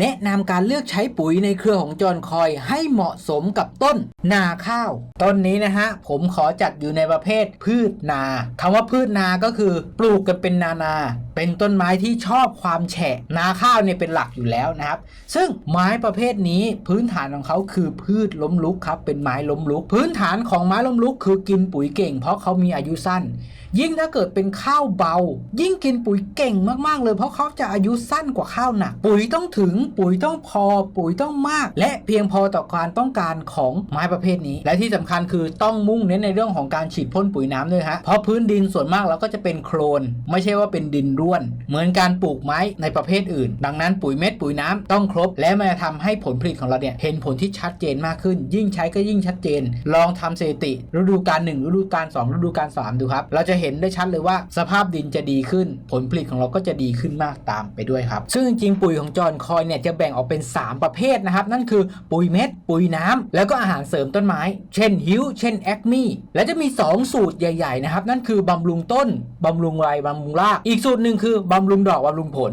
แนะนำการเลือกใช้ปุ๋ยในเครือของจอนคอยให้เหมาะสมกับต้นนาข้าว ต้นนี้นะฮะ ผมขอจัดอยู่ในประเภทพืชนาคำว่าพืชนาก็คือ ปลูกกันเป็นนานา เป็นต้นไม้ที่ชอบความแฉะ นาข้าวเนี่ยเป็นหลักอยู่แล้วนะครับ ซึ่งไม้ประเภทนี้พื้นฐานของเขาคือพืชล้มลุกครับเป็นไม้ล้มลุก พื้นฐานของไม้ล้มลุกคือกินปุ๋ยเก่ง เพราะเขามีอายุสั้น ยิ่งถ้าเกิดเป็นข้าวเบา ยิ่งกินปุ๋ยเก่งมากๆ เลยเพราะเขาจะอายุสั้นกว่าข้าวหนัก ปุ๋ยต้องถึงปุ๋ยต้องพอ ปุ๋ยต้องมาก และเพียงพอต่อการต้องการของไม้ประเภทนี้ และที่สำคัญคือต้องมุ่งเน้นในเรื่องของการฉีดพ่นปุ๋ยน้ำด้วยฮะเพราะพื้นดินส่วนมากเราก็จะเป็นโคลน ไม่ใช่ว่าเป็นดินร่วน เหมือนการปลูกไม้ในประเภทอื่น ดังนั้นปุ๋ยเม็ดปุ๋ยน้ำต้องครบ และมันจะทำให้ผลผลิตของเราเนี่ยเห็นผลที่ชัดเจนมากขึ้น ยิ่งใช้ก็ยิ่งชัดเจน ลองทำสถิติ ฤดูกาล1ฤดูกาล2ฤดูกาล3ดูครับเราจะเห็นห็นได้ชัดเลยว่า สภาพดินจะดีขึ้น ผลผลิตของเราก็จะดีขึ้นมากตามไปด้วยครับ ซึ่งจริงๆปุ๋ยของจอห์นคอยเนี่ยจะแบ่งออกเป็น 3 ประเภทนะครับ นั่นคือปุ๋ยเม็ด ปุ๋ยน้ำแล้วก็อาหารเสริมต้นไม้ เช่นฮิวเช่นแอคมี่และจะมี 2 สูตรใหญ่ ๆ นะครับ นั่นคือบำรุงต้นบำรุงใบบำรุงราก อีกสูตรหนึ่งคือบำรุงดอกบำรุงผล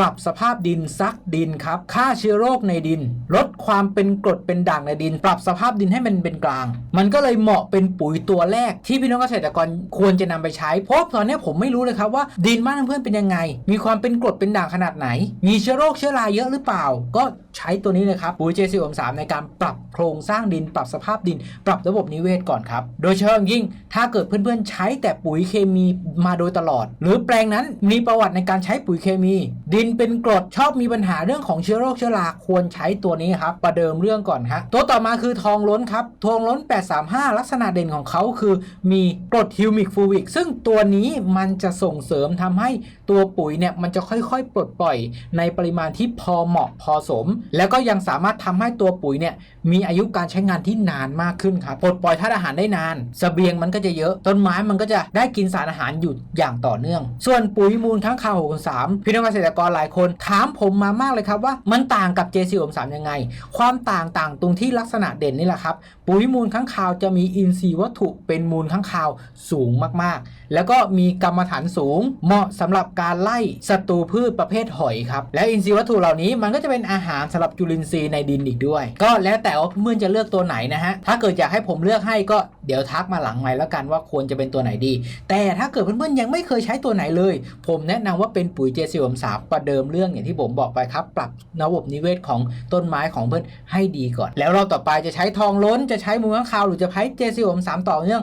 ปรับสภาพดินซักดินครับฆ่าเชื้อโรคในดิน ลดความเป็นกรดเป็นด่างในดิน ปรับสภาพดินให้มันเป็นกลาง มันก็เลยเหมาะเป็นปุ๋ยตัวแรก ที่พี่น้องเกษตรกรควรจะนำไปใช้เพราะตอนนี้ผมไม่รู้เลยครับว่าดินบ้านเพื่อนเป็นยังไง มีความเป็นกรดเป็นด่างขนาดไหน มีเชื้อโรคเชื้อราเยอะหรือเปล่า ก็ใช้ตัวนี้เลยครับปุ๋ย JC 3ในการปรับโครงสร้างดิน ปรับสภาพดิน ปรับระบบนิเวศก่อนครับ โดยเฉพาะอย่างยิ่งถ้าเกิดเพื่อนๆใช้แต่ปุ๋ยเคมีมาโดยตลอด หรือแปลงนั้นมีประวัติในการใช้ปุ๋ยเคมี ดินเป็นกรดชอบมีปัญหาเรื่องของเชื้อโรคเชื้อราควรใช้ตัวนี้ครับประเดิมเรื่องก่อนฮะตัวต่อมาคือทองล้นครับทองล้น 835 ลักษณะเด่นของเขาคือมีกรดฮิวมิกฟูวิกซึ่งตัวนี้มันจะส่งเสริมทำให้ตัวปุ๋ยเนี่ยมันจะค่อยๆ ปลดปล่อยในปริมาณที่พอเหมาะพอสมแล้วก็ยังสามารถทำให้ตัวปุ๋ยเนี่ยมีอายุการใช้งานที่นานมากขึ้นครับปลดปล่อยธาตุอาหารได้นานสเสบียงมันก็จะเยอะต้นไม้มันก็จะได้กินสารอาหารอยู่อย่างต่อเนื่อง ส่วนปุ๋ยมูลค้างคาว63พี่น้องเกษตรกรหลายคนถามผมมามากเลยครับว่ามันต่างกับ JC 63ยังไง ความต่างต่างตรงที่ลักษณะเด่นนี่แหละครับปุ๋ยมูลค้างคาวจะมีอินทรีย์วัตถุเป็นมูลค้างคาวสูงมากๆ แล้วก็มีกรรมฐานสูง เหมาะสำหรับการไล่ศัตรูพืชประเภทหอยครับ และอินทรีย์วัตถุเหล่านี้มันก็จะเป็นอาหารสำหรับจุลินทรีย์ในดินอีกด้วย ก็แล้วแต่ว่าเพื่อนจะเลือกตัวไหนนะฮะ ถ้าเกิดอยากให้ผมเลือกให้ก็เดี๋ยวทักมาหลังใหม่แล้วกันว่าควรจะเป็นตัวไหนดี แต่ถ้าเกิดเพื่อนๆยังไม่เคยใช้ตัวไหนเลย ผมแนะนำว่าเป็นปุ๋ยเจสิวมสามประเดิมเรื่องอย่างที่ผมบอกไปครับ ปรับระบบนิเวศของต้นไม้ของเพื่อนให้ดีก่อน แล้วเราต่อไปจะใช้ทองล้นจะใช้มูลค้างคาวหรือจะใช้เจสิวมสามต่อเนื่อง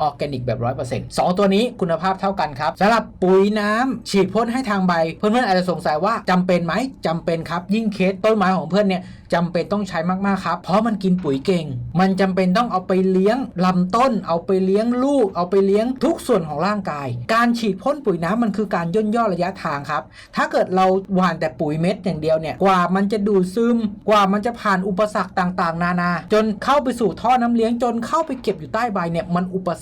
ออร์แกนิกแบบ100%สองตัวนี้คุณภาพเท่ากันครับสำหรับปุ๋ยน้ำฉีดพ่นให้ทางใบ เพื่อนๆอาจจะสงสัยว่าจำเป็นไหมจำเป็นครับ ยิ่งเคสต้นไม้ของเพื่อนเนี่ยจำเป็นต้องใช้มากๆครับ เพราะมันกินปุ๋ยเก่ง มันจำเป็นต้องเอาไปเลี้ยงลำต้น เอาไปเลี้ยงลูก เอาไปเลี้ยงทุกส่วนของร่างกาย การฉีดพ่นปุ๋ยน้ำมันคือการย่นย่อระยะทางครับ ถ้าเกิดเราหว่านแต่ปุ๋ยเม็ดอย่างเดียวเนี่ย กว่ามันจะดูดซึม กว่ามันจะผ่านอุปสรรคต่างๆ นานา จนเข้าไปสู่ท่อน้ำเลี้ยง จนเข้าไปเก็บอยู่ใต้ใบเนี่ย มันอุปส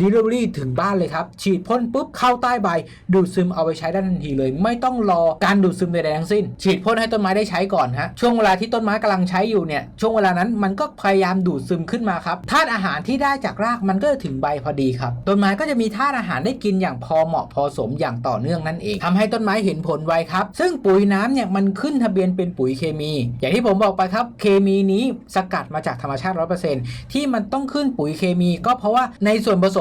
Delivery ถึงบ้านเลยครับ ฉีดพ่นปุ๊บเข้าใต้ใบ ดูดซึมเอาไปใช้ได้ทันทีเลย ไม่ต้องรอการดูดซึมใดๆทั้งสิ้น ฉีดพ่นให้ต้นไม้ได้ใช้ก่อนฮะช่วงเวลาที่ต้นไม้กำลังใช้อยู่เนี่ยช่วงเวลานั้นมันก็พยายามดูดซึมขึ้นมาครับธาตุอาหารที่ได้จากรากมันก็จะถึงใบพอดีครับต้นไม้ก็จะมีธาตุอาหารได้กินอย่างพอเหมาะพอสมอย่างต่อเนื่องนั่นเองทำให้ต้นไม้เห็นผลไวครับ ซึ่งปุ๋ยน้ำเนี่ยมันขึ้นทะเบียนเป็นปุ๋ยเคมี อย่างที่ผมบอกไปครับ เคมีนี้สกัดมาจากธรรมชาติ 100%ที่มันต้องขึ้นปุ๋ยเคมี ก็เพราะว่าในส่วนผส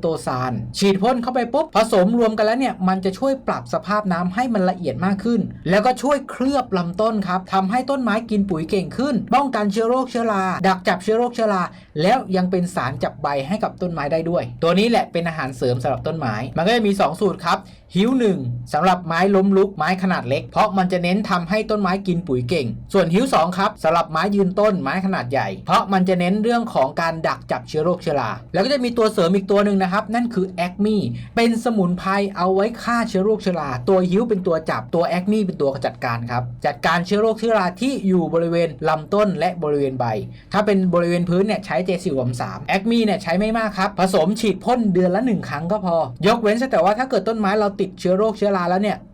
โตซานฉีดพ่นเข้าไปปุ๊บผสมรวมกันแล้วเนี่ยมันจะช่วยปรับสภาพน้ำให้มันละเอียดมากขึ้น แล้วก็ช่วยเคลือบลำต้นครับทำให้ต้นไม้กินปุ๋ยเก่งขึ้น ป้องกันเชื้อโรคเชื้อราดักจับเชื้อโรคเชื้อราแล้วยังเป็นสารจับใบให้กับต้นไม้ได้ด้วย ตัวนี้แหละเป็นอาหารเสริมสำหรับต้นไม้ มันก็จะมี 2 สูตรครับหิวหนึ่งสำหรับไม้ล้มลุกไม้ขนาดเล็ก เพราะมันจะเน้นทำให้ต้นไม้กินปุ๋ยเก่ง ส่วนหิวสองครับสำหรับไม้ยืนต้นไม้ขนาดใหญ่ เพราะมันจะเน้นเรื่องของการดักจับเชื้อโรคเชื้อราแล้วก็จะมีตัวเสริมอีกตัวหนึ่งนะครับ นั่นคือแอคมี่เป็นสมุนไพรเอาไว้ฆ่าเชื้อโรคเชื้อราตัวฮิ้วเป็นตัวจับตัวแอคมี่เป็นตัวจัดการครับ จัดการเชื้อโรคเชื้อราที่อยู่บริเวณลำต้นและบริเวณใบ ถ้าเป็นบริเวณพื้นเนี่ยใช้เจสิวมสามแอคมี่เนี่ยใช้ไม่มากครับผสมฉีดพ่นเดือนละหนึ่งครั้งก็พอ ยกเว้นแต่ว่าถ้าเกิดต้นไม้เราติดเชื้อโรคเชื้อราแล้วเนี่ย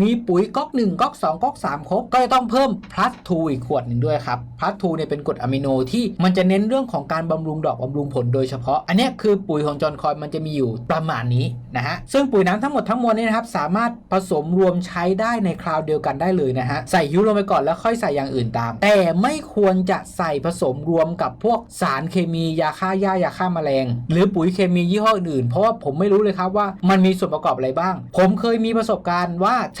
มีปุ๋ยก๊อก1ก๊อก2ก๊อก3ครบก็จะต้องเพิ่ม plus 2อีกขวดหนึ่งด้วยครับ plus 2เนี่ยเป็นกรดอะมิโนที่มันจะเน้นเรื่องของการบำรุงดอกบำรุงผลโดยเฉพาะ อันเนี้ยคือปุ๋ยของจอห์นคอยมันจะมีอยู่ประมาณนี้นะฮะซึ่งปุ๋ยน้ำทั้งหมดทั้งมวลนี้นะครับสามารถผสมรวมใช้ได้ในคราวเดียวกันได้เลยนะฮะใส่ฮิวลงไปก่อนแล้วค่อยใส่อย่างอื่นตาม แต่ไม่ควรจะใส่ผสมรวมกับพวกสารเคมียาฆ่าหญ้ายาฆ่าแมลง หรือปุ๋ยเคมียี่ห้ออื่นๆเพราะว่าผมไม่รู้เลยครับว่ามันมีส่วนประกอบอะไรบ้าง ผมเคยมีประสบการณ์ว่าใ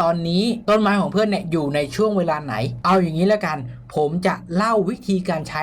ตอนนี้ต้นไม้ของเพื่อนเนี่ยอยู่ในช่วงเวลาไหน เอาอย่างนี้แล้วกัน ผมจะเล่าวิธีการใช้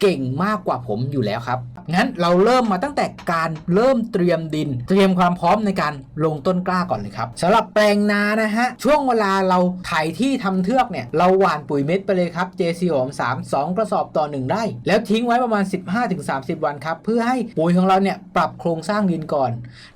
เก่งมากกว่าผมอยู่แล้วครับ งั้นเราเริ่มมาตั้งแต่การเริ่มเตรียมดิน เตรียมความพร้อมในการลงต้นกล้าก่อนเลยครับสำหรับแปลงนานะฮะ ช่วงเวลาเราไถที่ทำเทือกเนี่ย เราหว่านปุ๋ยเม็ดไปเลยครับ JC หอม3 2 กระสอบต่อ 1 ได้ แล้วทิ้งไว้ประมาณ 15-30 วันครับ เพื่อให้ปุ๋ยของเราเนี่ยปรับโครงสร้างดินก่อน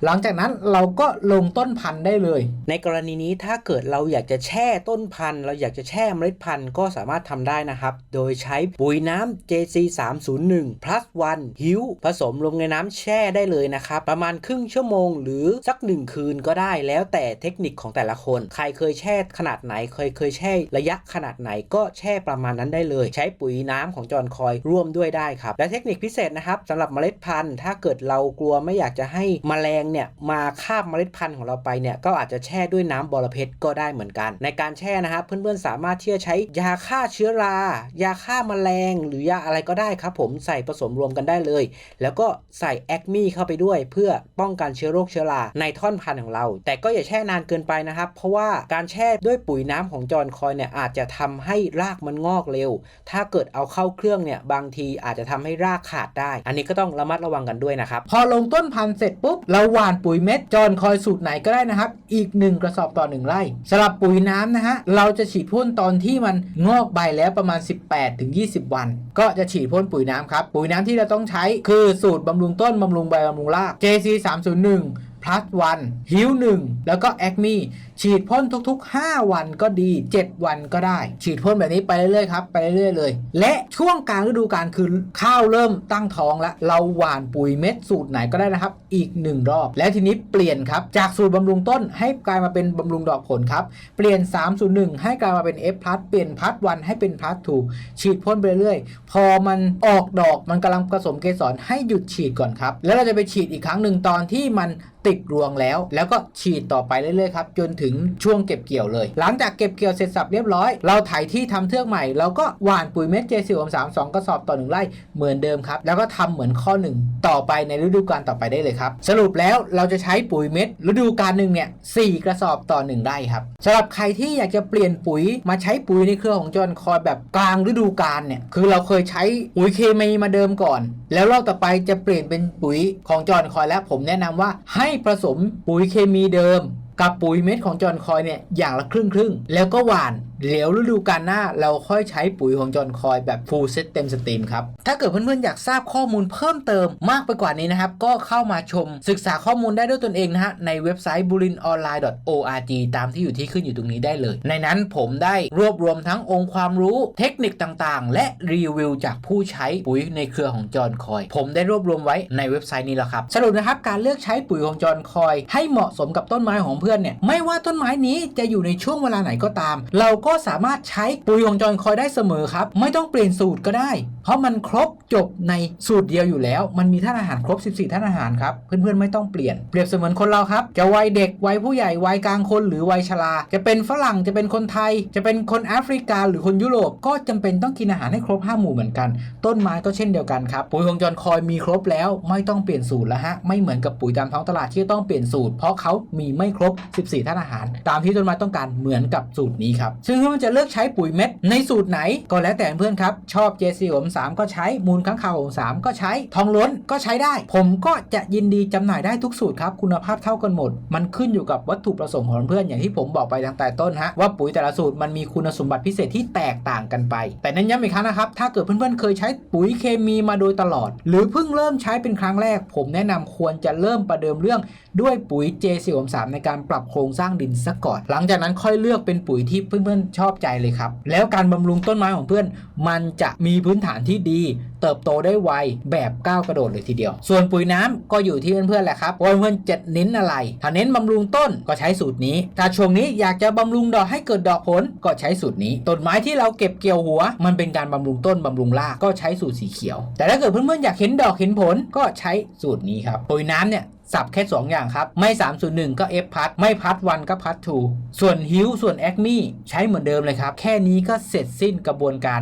หลังจากนั้นเราก็ลงต้นพันธุ์ได้เลย ในกรณีนี้ถ้าเกิดเราอยากจะแช่ต้นพันธุ์ เราอยากจะแช่เมล็ดพันธุ์ก็สามารถทำได้นะครับ โดยใช้ปุ๋ยน้ำ JC 301 plus 1หิวผสมลงในน้ำแช่ได้เลยนะครับประมาณครึ่งชั่วโมง หรือสักหนึ่งคืนก็ได้แล้วแต่เทคนิคของแต่ละคน ใครเคยแช่ขนาดไหนเคยเคยแช่ระยะขนาดไหนก็แช่ประมาณนั้นได้เลย ใช้ปุ๋ยน้ำของจอนคอยร่วมด้วยได้ครับ และเทคนิคพิเศษนะครับสำหรับเมล็ดพันธุ์ ถ้าเกิดเรากลัวไม่อยากจะให้แมลงเนี่ยมาคาบเมล็ดพันธุ์ของเราไปเนี่ยก็อาจจะแช่ด้วยน้ำบอระเพ็ดก็ได้เหมือนกัน ในการแช่นะครับเพื่อนๆสามารถที่จะใช้ยาฆ่าเชื้อรา ยาฆ่าแมลง หรือยาอะไรก็ได้ได้ครับผมใส่ผสมรวมกันได้เลย แล้วก็ใส่แอคมีเข้าไปด้วย เพื่อป้องกันเชื้อโรคเชื้อราในท่อนพันธุ์ของเรา แต่ก็อย่าแช่นานเกินไปนะครับ เพราะว่าการแช่ด้วยปุ๋ยน้ำของจอนคอยเนี่ยอาจจะทำให้รากมันงอกเร็ว ถ้าเกิดเอาเข้าเครื่องเนี่ยบางทีอาจจะทำให้รากขาดได้ อันนี้ก็ต้องระมัดระวังกันด้วยนะครับพอลงต้นพันธุ์เสร็จปุ๊บเราหว่านปุ๋ยเม็ดจอนคอยสูตรไหนก็ได้นะครับ อีก 1 กระสอบต่อ 1 ไร่สำหรับปุ๋ยน้ำนะฮะเราจะฉีดพ่นตอนที่มันงอกใบแล้วประมาณ 18-20 วัน ก็จะฉีดพ่นปุ๋ยน้ำครับ ปุ๋ยน้ำที่เราต้องใช้คือสูตรบำรุงต้นบำรุงใบบำรุงราก JC 301 plus 1ฮิว1แล้วก็ Acme ฉีดพ่นทุกๆ 5 วันก็ดี 7 วันก็ได้ ฉีดพ่นแบบนี้ไปเรื่อยๆครับ ไปเรื่อยๆเลย และช่วงกลางฤดูกาลคือข้าวเริ่มตั้งท้องแล้ว เราหว่านปุ๋ยเม็ดสูตรไหนก็ได้นะครับ อีก 1 รอบ แล้วทีนี้เปลี่ยนครับ จากสูตรบำรุงต้นให้กลายมาเป็นบำรุงดอกผลครับ เปลี่ยน 301 ให้กลายมาเป็น F พัดเปลี่ยนพัดวันให้เป็นพัดถูกฉีดพ่นไปเรื่อยๆพอมันออกดอกมันกำลังผสมเกสรให้หยุดฉีดก่อนครับแล้วเราจะไปฉีดอีกครั้งหนึ่งตอนที่มันติดรวงแล้ว แล้วก็ฉีดต่อไปเรื่อยๆครับจนถึงช่วงเก็บเกี่ยวเลย หลังจากเก็บเกี่ยวเสร็จสับเรียบร้อย เราไถที่ทำเทือกใหม่เราก็หว่านปุ๋ยเม็ดเจสิบสามสองกระสอบต่อหนึ่งไร่เหมือนเดิมครับ แล้วก็ทำเหมือนข้อหนึ่งต่อไปในฤดูกาลต่อไปได้เลยครับสรุปแล้วเราจะใช้ปุ๋ยเม็ด ฤดูกาลหนึ่งเนี่ยสี่กระสอบต่อหนึ่งไร่ครับสำหรับใครที่อยากจะเปลี่ยนปุ๋ยมาใช้ปุ๋ยในเครือของจอนคอยแบบกลางฤดูกาลเนี่ยคือเราเคยใช้ปุ๋ยเคมีมาเดิมก่อน แล้วรอบต่อไปจะเปลี่ยนเป็นปุ๋ยของจอนคอยแล้วผมแนะนำว่าให้ผสมปุ๋ยเคมีเดิม กับปุ๋ยเม็ดของจอนคอยเนี่ยอย่างละครึ่งครึ่งแล้วก็หว่าน เดี๋ยวฤดูกาลหน้าเราค่อยใช้ปุ๋ยของจอนคอยแบบฟูลเซตเต็มสตรีมครับ ถ้าเกิดเพื่อนๆอยากทราบข้อมูลเพิ่มเติมมากไปกว่านี้นะครับ ก็เข้ามาชมศึกษาข้อมูลได้ด้วยตนเองนะฮะ ในเว็บไซต์ bulinonline.org ตามที่อยู่ที่ขึ้นอยู่ตรงนี้ได้เลย ในนั้นผมได้รวบรวมทั้งองค์ความรู้เทคนิคต่างๆ และรีวิวจากผู้ใช้ปุ๋ยในเครือของจอนคอย ผมได้รวบรวมไว้ในเว็บไซต์นี้แล้วครับสรุปนะครับการเลือกใช้ปุ๋ยของจอนคอย ให้เหมาะสมกับต้นไม้ของเพื่อนเนี่ยไม่ว่าต้นไม้นี้จะอยู่ในช่วงเวลาไหนก็ตาม เราก็็สามารถใช้ปุ๋ยของจอนคอยได้เสมอครับ ไม่ต้องเปลี่ยนสูตรก็ได้ เพราะมันครบจบในสูตรเดียวอยู่แล้ว มันมีท่านอาหารครบ 14 ท่านอาหารครับ เพื่อนๆไม่ต้องเปลี่ยน เปรียบเสมือนคนเราครับ จะวัยเด็ก วัยผู้ใหญ่ วัยกลางคน หรือวัยชรา จะเป็นฝรั่ง จะเป็นคนไทย จะเป็นคนแอฟริกา หรือคนยุโรป ก็จำเป็นต้องกินอาหารให้ครบ 5 หมู่เหมือนกัน ต้นไม้ก็เช่นเดียวกันครับ ปุ๋ยของจอนคอยมีครบแล้ว ไม่ต้องเปลี่ยนสูตรแล้วฮะ ไม่เหมือนกับปุ๋ยตามท้องตลาดที่ต้องเปลี่ยนสูตร เพราะเขามีไม่ครบ 14 ท่านอาหาร ตามที่ต้นไม้ต้องการเหมือนกับสูตรนี้ครับ ซึ่งเพื่อนๆจะเลือกใช้ปุ๋ยเม็ดในสูตรไหนก็แล้วแต่เพื่อนครับ ชอบ JC ผม3ก็ใช้มูลค้างคาวผม3ก็ใช้ทองล้นก็ใช้ได้ ผมก็จะยินดีจำหน่ายได้ทุกสูตรครับคุณภาพเท่ากันหมด มันขึ้นอยู่กับวัตถุประสงค์ของเพื่อนอย่างที่ผมบอกไปตั้งแต่ต้นฮะว่าปุ๋ยแต่ละสูตรมันมีคุณสมบัติพิเศษที่แตกต่างกันไป แต่นั้นย้ำอีกครั้งนะครับถ้าเกิดเพื่อนๆเคยใช้ปุ๋ยเคมีมาโดยตลอด หรือเพิ่งเริ่มใช้เป็นครั้งแรก ผมแนะนำควรจะเริ่มประเดิมเรื่องด้วยปุ๋ย J4 3ในการปรับโครงสร้างดินซะก่อน หลังจากนั้นค่อยเลือกเป็นปุ๋ยที่เพื่อนๆชอบใจเลยครับ แล้วการบำรุงต้นไม้ของเพื่อน มันจะมีพื้นฐานที่ดี เติบโตได้ไวแบบก้าวกระโดดเลยทีเดียว ส่วนปุ๋ยน้ำก็อยู่ที่เพื่อนๆแหละครับว่าเพื่อนจะเน้นอะไร ถ้าเน้นบำรุงต้นก็ใช้สูตรนี้ ถ้าช่วงนี้อยากจะบำรุงดอกให้เกิดดอกผลก็ใช้สูตรนี้ต้นไม้ที่เราเก็บเกี่ยวหัว มันเป็นการบำรุงต้นบำรุงรากก็ใช้สูตรสีเขียว แต่ถ้าเกิดเพื่อนๆอยากเห็นดอกเห็นผลก็ใช้สูตรนี้ครับปุ๋ยน้ำเนี่ย สับแค่ 2 อย่างครับ ไม่ 301 ก็ F พัดไม่พัดวันก็พัดถูส่วนฮิวส่วนแอคมี่ใช้เหมือนเดิมเลยครับ แค่นี้ก็เสร็จสิ้นกระบวนการ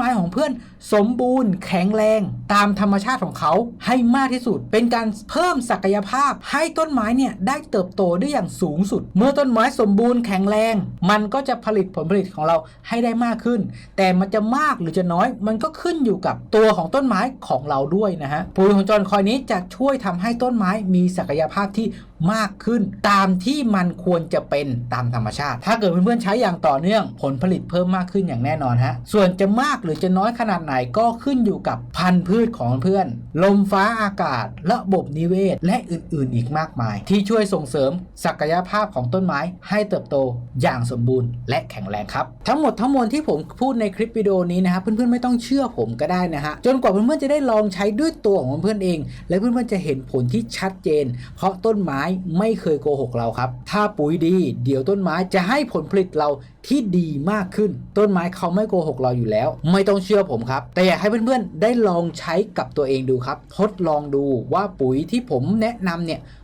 ไม้ของเพื่อนสมบูรณ์แข็งแรงตามธรรมชาติของเขาให้มากที่สุด เป็นการเพิ่มศักยภาพให้ต้นไม้เนี่ยได้เติบโตได้อย่างสูงสุด เมื่อต้นไม้สมบูรณ์แข็งแรง มันก็จะผลิตผลผลิตของเราให้ได้มากขึ้น แต่มันจะมากหรือจะน้อย มันก็ขึ้นอยู่กับตัวของต้นไม้ของเราด้วยนะฮะปุ๋ยของจอนคอยนี้จะช่วยทำให้ต้นไม้มีศักยภาพที่มากขึ้นตามที่มันควรจะเป็นตามธรรมชาติ ถ้าเกิดเพื่อนๆใช้อย่างต่อเนื่องผลผลิตเพิ่มมากขึ้นอย่างแน่นอนฮะส่วนจะมากหรือจะน้อยขนาดไหนก็ขึ้นอยู่กับพันธุ์พืชของเพื่อน ลมฟ้าอากาศ ระบบนิเวศ และอื่นๆ อีกมากมาย ที่ช่วยส่งเสริมศักยภาพของต้นไม้ให้เติบโตอย่างสมบูรณ์ และแข็งแรงครับ ทั้งหมดทั้งมวลที่ผมพูดในคลิปวิดีโอนี้นะครับเพื่อนๆไม่ต้องเชื่อผมก็ได้นะฮะจนกว่าเพื่อนๆจะได้ลองใช้ด้วยตัวของเพื่อนๆเอง และเพื่อนๆจะเห็นผลที่ชัดเจน เพราะต้นไม้ไม่เคยโกหกเราครับ ถ้าปุ๋ยดี เดี๋ยวต้นไม้จะให้ผลผลิตเราที่ดีมากขึ้น ต้นไม้เขาไม่โกหกเราอยู่แล้ว ไม่ต้องเชื่อผมครับ แต่อยากให้เพื่อนๆ ได้ลองใช้กับตัวเองดูครับ ทดลองดูว่าปุ๋ยที่ผมแนะนำเนี่ย